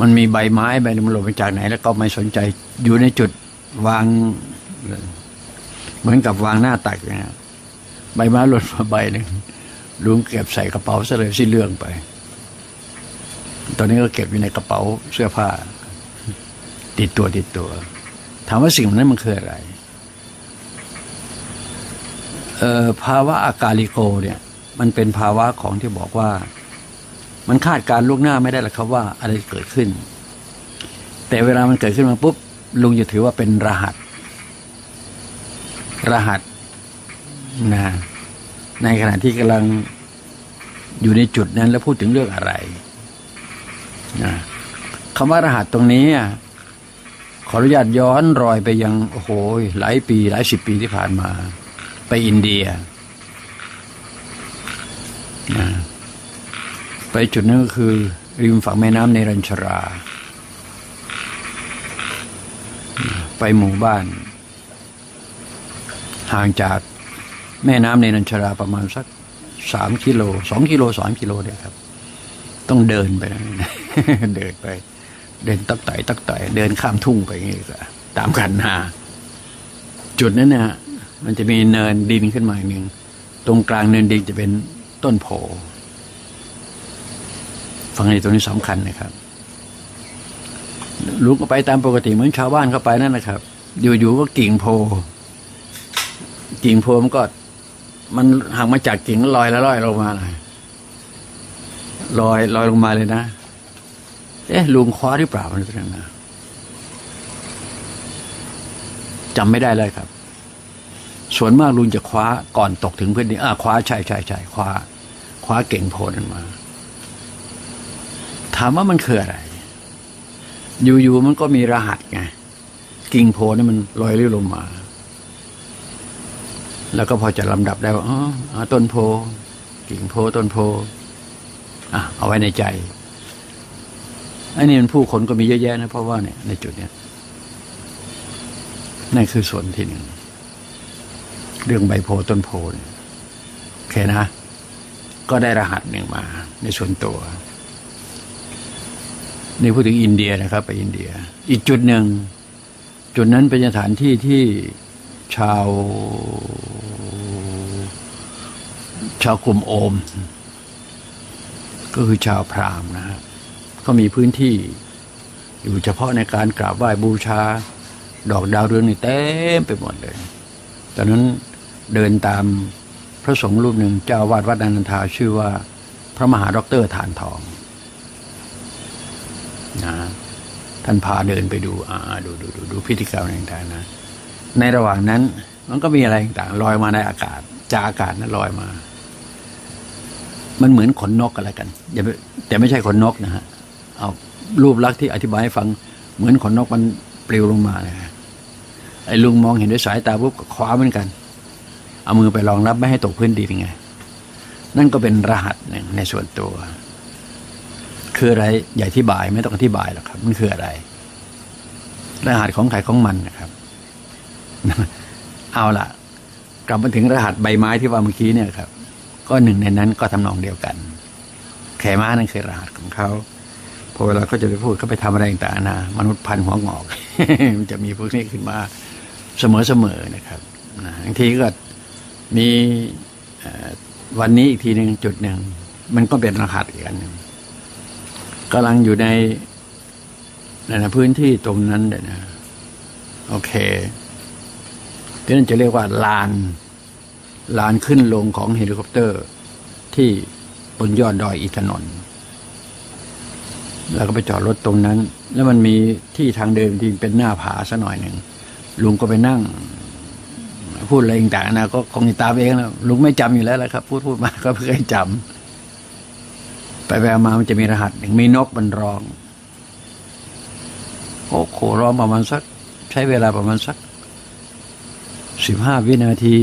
มันมีใบไม้ใบนึงมันหล่นมาจากไหน แล้วก็ไม่สนใจอยู่ในจุดวาง เหมือนกับวางหน้าตักอย่างเงี้ยใบไม้หล่นมาใบหนึ่งลุงเก็บใส่กระเป๋าซะเลยสิ้นเรื่องไป ตอนนี้ก็เก็บอยู่ในกระเป๋าเสื้อผ้า ติดตัวติดตัว ถามว่าสิ่งนั้นมันคืออะไรเอ่อภาวะอากาลิโกเนี่ย มันเป็นภาวะของที่บอกว่า มันคาดการล่วงหน้าไม่ได้หรอกครับว่าอะไรเกิดขึ้น แต่เวลามันเกิดขึ้นมาปุ๊บลุงจะถือว่าเป็นรหัส รหัสนะในขณะที่กำลังอยู่ในจุดนั้นแล้วพูดถึงเรื่องอะไรนะคำว่ารหัสตรงนี้ขออนุญาตย้อนรอยไปยังโอ้โหหลายปี หลายสิบปีที่ผ่านมา ไปอินเดียนะ ไปจุดนั้นก็คือ ริมฝั่งแม่น้ำเนรัญชรา ไปหมู่บ้าน ห่างจากแม่น้ำเนรัญชราประมาณสักสามกิโลสองกิโลสามกิโลเนี่ยครับ ต้องเดินไปนะเดินไป เดินตักไต่ตักไต่เดินข้ามทุ่งไปอย่างนี้ก็ตามกันนาจุดนั้นนะฮะมันจะมีเนินดินขึ้นมาอีกหนึ่งตรงกลางเนินดินจะเป็นต้นโพ ฟังในตรงนี้สำคัญนะครับลุกก็ไปตามปกติเหมือนชาวบ้านเข้าไปนั่นนะครับ อยู่ๆก็กิ่งโพ กิ่งโพมันก็ มันห่างมาจากกิ่งลอยแล้วลอยลงมาเลยลอยลอยลงมาเลยนะ เอ๊ะลุงคว้าหรือเปล่ามันเป็นยังไงจำไม่ได้เลยครับ ส่วนมากลุงจะคว้าก่อนตกถึงพื้นดินอ่าคว้าใช่ใช่ใช่คว้า คว้าเก่งโพนั้นมา ถามว่ามันคืออะไร อยู่ๆมันก็มีรหัสไงกิ่งโพนี่มันลอยเรื่อยลงมา แล้วก็พอจะลำดับได้ว่าอ๋ออ๋อต้นโพ กิ่งโพต้นโพอะเอาไว้ในใจอันนี้มันผู้คนก็มีเยอะแยะนะเพราะว่าเนี่ยในจุดเนี้ยนั่นคือส่วนที่หนึ่งเรื่องใบโพต้นโพเนี่ยโอเคนะ ก็ได้รหัสหนึ่งมาในส่วนตัว นี่พูดถึงอินเดียนะครับ ไปอินเดีย อีกจุดหนึ่ง จุดนั้นเป็นสถานที่ที่ชาว ชาวกลุ่มโอม ก็คือชาวพราหมณ์นะครับก็มีพื้นที่อยู่เฉพาะในการกราบไหว้บูชา ดอกดาวเรืองนี่เต็มไปหมดเลยตอนนั้นเดินตามพระสงฆ์รูปหนึ่งเจ้าวาดวัดนันทาชื่อว่า พระมหาด็อกเตอร์ฐานทอง นะท่านพาเดินไปดูอ่าดูดูดูดูพิธีกรรมต่างๆนะ ในระหว่างนั้น มันก็มีอะไรต่างๆลอยมาในอากาศ จากอากาศนั้นลอยมา มันเหมือนขนนกอะไรกันอย่าแต่ไม่ใช่ขนนกนะฮะเอารูปลักษณ์ที่อธิบายให้ฟัง เหมือนขนนกมันปลิวลงมาเลยไอ้ลุงมองเห็นด้วยสายตาปุ๊บก็คว้าเหมือนกัน เอามือไปรองรับไม่ให้ตกพื้นดินไง นั่นก็เป็นรหัสหนึ่งในส่วนตัว คืออะไรอย่าอธิบายไม่ต้องอธิบายหรอกครับ มันคืออะไรรหัสของใครของมันนะครับ เอาล่ะ กลับมาถึงรหัสใบไม้ที่ว่าเมื่อกี้เนี่ยครับ ก็หนึ่งในนั้นก็ทำนองเดียวกัน แขม้านั่นคือรหัสของเขาพอเวลาเขาจะไปพูดเขาไปทำอะไรต่างๆนานามนุษย์พันหัวงอกมันจะมีพวกนี้ขึ้นมาเสมอๆนะครับบางทีก็มีวันนี้อีกทีหนึ่งจุดหนึ่งมันก็เป็นรหัสอีกอันหนึ่ง กำลังอยู่ในในพื้นที่ตรงนั้นเลยนะโอเคที่นั่นจะเรียกว่าลาน ลานขึ้นลงของเฮลิคอปเตอร์ ที่บนยอดดอยอินทนนท์แล้วก็ไปจอดรถตรงนั้น แล้วมันมีที่ทางเดินที่เป็นหน้าผาซะหน่อยหนึ่งลุงก็ไปนั่ง พูดอะไรต่างๆนะก็คงตามเองนะลุงไม่จำอยู่แล้วแหละครับ พูดพูดมาก็เพื่อให้จำ ไปแววมามันจะมีรหัสหนึ่งมีนกมันร้อง โอ้โหร้องประมาณสัก ใช้เวลาประมาณสักสิบห้าวินาที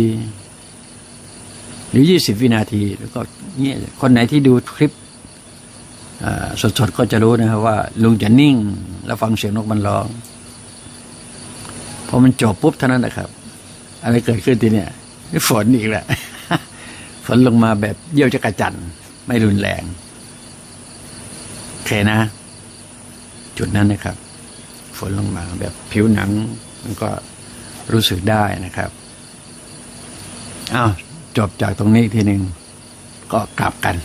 หรือยี่สิบวินาที แล้วก็เนี่ยคนไหนที่ดูคลิปสดๆก็จะรู้นะครับว่า ลุงจะนิ่ง แล้วฟังเสียงนกมันร้องพอมันจบปุ๊บเท่านั้นนะครับ อะไรเกิดขึ้นทีเนี่ยฝนอีกแหละฝนลงมาแบบเยี่ยวจักระจันไม่รุนแรง เคนะ จุดนั้นนะครับ ฝนลงมาแบบผิวหนัง มันก็รู้สึกได้นะครับอ้าวจบจากตรงนี้ทีหนึ่งก็กลับกัน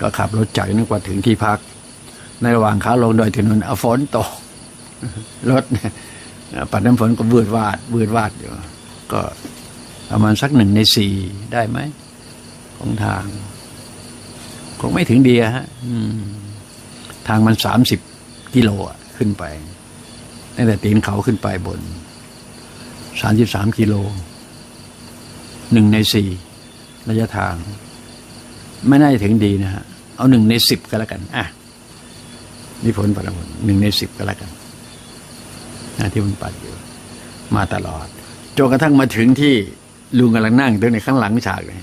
ก็ขับรถจากนึกว่าถึงที่พัก ในระหว่างขาลงดอยถนนเอาฝนตกรถปัดน้ำฝนก็วืดวาดวืดวาดอยู่ ก็ประมาณสักหนึ่งในสี่ได้ไหม ของทาง คงไม่ถึงเดียฮะ อืม ทางมันสามสิบกิโลอะขึ้นไปตั้งแต่ตีนเขาขึ้นไปบนสามสิบสามกิโลหนึ่งในสี่ระยะทาง ไม่น่าจะถึงดีนะฮะ เอาหนึ่งในสิบก็แล้วกัน อะนี่ผลปัดผลหนึ่งในสิบก็แล้วกันนะที่มันปัดอยู่ มาตลอดจนกระทั่งมาถึงที่ลุงกำลังนั่งตัวในข้างหลังฉากเลย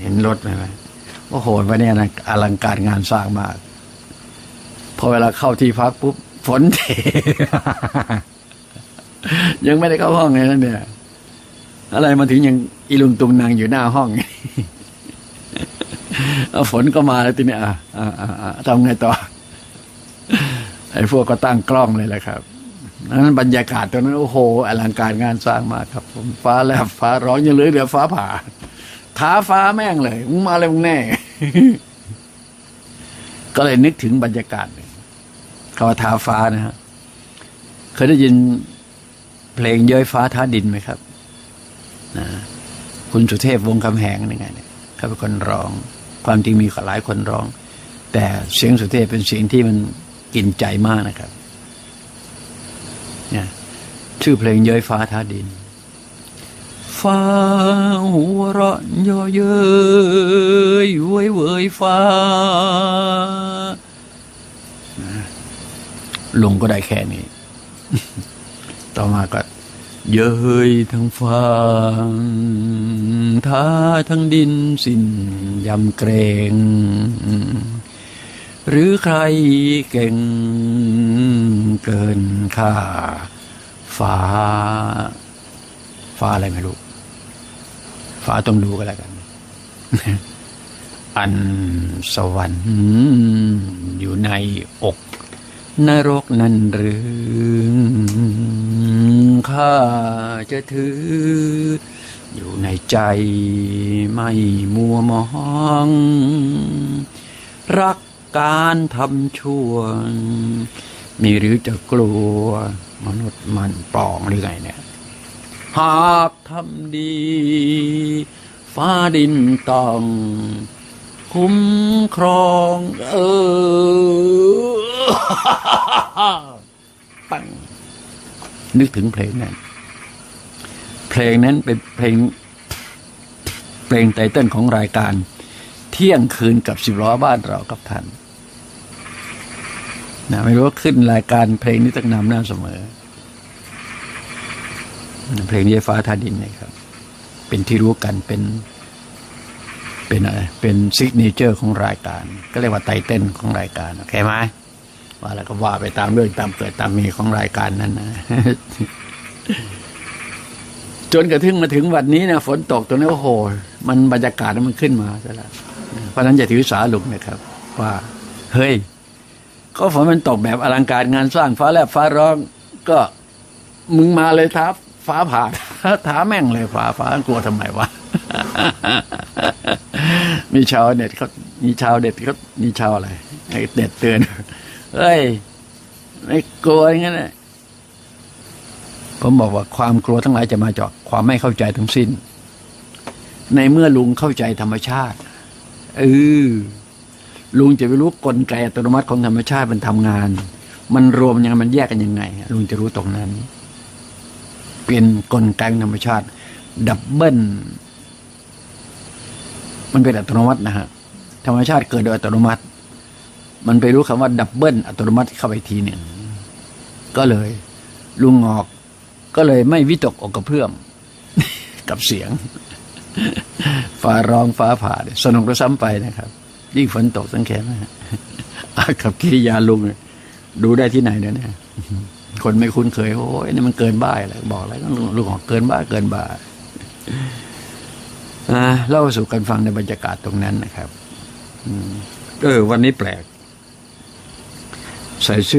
เห็นรถไหมโอ้โหวันนี้นะอลังการงานสร้างมาก พอเวลาเข้าที่พักปุ๊บฝนเท ยังไม่ได้เข้าห้องเลยนะเนี่ย อะไรมาถึงยังอีลุงตุงนางอยู่หน้าห้องอฝนก็มาแล้วทีนี้อะอะอะทำไงต่อ ไอ้พวกก็ตั้งกล้องเลยแหละครับนั้นบรรยากาศตรงนั้นโอ้โหอลังการงานสร้างมากครับ ผมฟ้าแลบฟ้าร้องยังเหลือเดี๋ยวฟ้าผ่าท้าฟ้าแม่งเลยมึงมาเลยมึงแน่ ก็เลยนึกถึงบรรยากาศ หนึ่งเขาว่าท้าฟ้านะฮะเคยได้ยินเพลงเย้ยฟ้าท้าดินไหมครับนะคุณสุเทพวงคำแหงนี่ไงเนี่ยเขาเป็นคนร้อง ความจริงมีหลายคนร้อง แต่เสียงสุเทพเป็นเสียงที่มันกินใจมากนะครับเนี่ยชื่อเพลงเย้ยฟ้าท้าดิน ฟ้าหัวเราะย่อเย้ยเว้ยเว้ยฟ้า ลุงก็ได้แค่นี้ ต่อมาก็เย้ยทั้งฟ้าท้าทั้งดินสิ้นยำเกรง หรือใครเก่งเกินค่าฟ้า ฟ้าอะไรไม่รู้ ฟ้าต้องดูก็แล้วกัน อันสวรรค์อยู่ในอก นรกนั่นหรือข้าจะถือ อยู่ในใจไม่มัวมอง รักการทำชั่ว มีหรือจะกลัว มนุษย์มันปลองหรือไงเนี่ย หากทำดี ฟ้าดินต้อง คุ้มครอง เออปังนึกถึงเพลงนั้น เพลงนั้นเป็นเพลง เพลงไตเติ้ลของรายการ เที่ยงคืนกับสิบล้อบ้านเรากับท่านนะไม่รู้ว่าขึ้นรายการเพลงนี้ตั้งนำหน้าเสมอ เพลงเยฟ้าทาดินเนะครับ เป็นที่รู้กันเป็น เป็นอะไร เป็นซิกเนเจอร์ของรายการ ก็เรียกว่าไตเติ้ลของรายการโอเคไหมว่าแล้วก็ว่าไปตามเรื่องตามเกิดตามมีของรายการนั้นนะจนกระทั่งมาถึงวันนี้นะฝนตกตรงนี้โอ้โห มันบรรยากาศมันขึ้นมาซะแล้วเพราะฉะนั้นอย่าถือสาลุกนะครับ ว่า เฮ้ย ก็ฝนมันตกแบบอลังการงานสร้างฟ้าแลบฟ้าร้อง ก็มึงมาเลยท้าฟ้าผ่าท้าแม่งเลยฟ้าฟ้ากลัวทำไมวะ มีชาวเน็ตเขามีชาวเด็ดเขามีชาวอะไรไอ้เด็ดเตือนเฮ้ย ไม่กลัวอย่างนั้นนะผมบอกว่าความกลัวทั้งหลายจะมาจากความไม่เข้าใจทั้งสิ้น ในเมื่อลุงเข้าใจธรรมชาติเออลุงจะไปรู้กลไกอัตโนมัติของธรรมชาติมันทำงาน มันรวมยังไงมันแยกกันยังไงลุงจะรู้ตรงนั้น เป็นกลไกธรรมชาติ ดับเบิล มันเป็นอัตโนมัตินะฮะธรรมชาติเกิดโดยอัตโนมัติ มันไปรู้คำว่าดับเบิลอัตโนมัติเข้าไปทีหนึ่งก็เลย ลุงออก ก็เลยไม่วิตกอกกระเพื่อม กับเสียงฟ้าร้องฟ้าผ่าเนี่ยสนุกระซ้ำไปนะครับยิ่งฝนตกสังเกตนะฮะอะกับกิริยาลุงดูได้ที่ไหนเนี่ยนะคนไม่คุ้นเคยโอ้ยนี่มันเกินบ้าอะไรบอกอะไรก็ลุงลุงบอกเกินบ้าเกินบ้าอ่า เล่าสู่กันฟังในบรรยากาศตรงนั้นนะครับอเออวันนี้แปลก ใส่เสื้อ